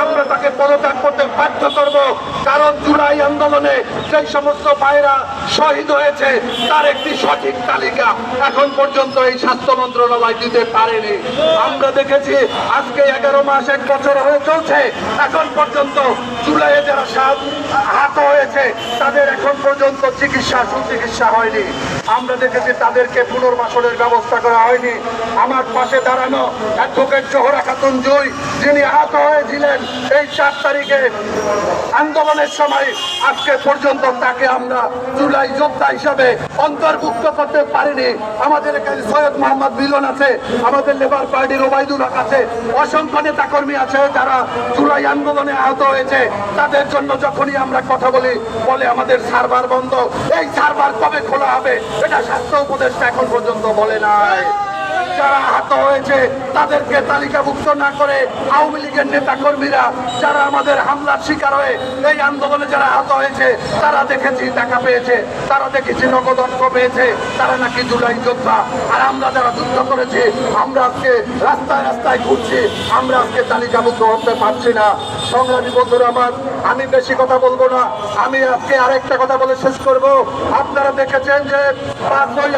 আমরা তাকে পদত্যাগ করতে বাধ্য করব। কারণ জুলাই আন্দোলনে সেই সমস্ত ভাইরা শহীদ হয়েছে, তার একটি সঠিক তালিকা এখন পর্যন্ত এই স্বাস্থ্য মন্ত্রণালয় দিতে পারেনি। আমরা দেখেছি আজকে এগারো মাস এক বছর হয়ে চলছে। এখন পর্যন্ত জুলাইয়ে যারা আহত হয়েছে, তাদের এখন পর্যন্ত চিকিৎসা, সুচিকিৎসা হয়নি। আমরা দেখেছি তাদেরকে পুনর্বাসনের ব্যবস্থা করা হয়নি। আমার পাশে দাঁড়ানো অ্যাডভোকেট জোহরা খাতুন জুই, যিনি আহত হয়েছিলেন এই চার তারিখে আন্দোলনের সময় আজকে পর্যন্ত তাকে আমরা জুলাই যোদ্ধা হিসাবে অন্তর্ভুক্ত করতে পারিনি। আমাদের এখানে সৈয়দ মোহাম্মদ মিলন আছে, আমাদের লেবার পার্টির ওবায়দুল হক আছে, অসংখ্য নেতা কর্মী আছে যারা জুলাই আন্দোলনে আহত হয়েছে। তাদের জন্য যখনই আমরা কথা বলি, বলে আমাদের সার্ভার বন্ধ। এই সার্ভার কবে খোলা হবে, এটা স্বাস্থ্য উপদেষ্টা এখন পর্যন্ত বলে নাই। যারা আহত হয়েছে, তাদেরকে তালিকাভুক্ত না করে আওয়ামী লীগের নেতা কর্মীরা যারা আমাদের হামলার শিকার হয়ে এই আন্দোলনে যারা আহত হয়েছে, তারা দেখেছি টাকা পেয়েছে, তারা দেখেছি নগদ অর্থ পেয়েছে, তারা নাকি জুলাই যোদ্ধা। আর আমরা যারা যুদ্ধ করেছি, আমরা আজকে রাস্তায় রাস্তায় ঘুরছি, আমরা আজকে তালিকাভুক্ত হতে পারছি না। সংগ্রামী বন্ধুরা আমার, আমি বেশি কথা বলব না, আমি আজকে আরেকটা কথা বলে শেষ করব। আপনারা দেখেছেন যে পাঁচই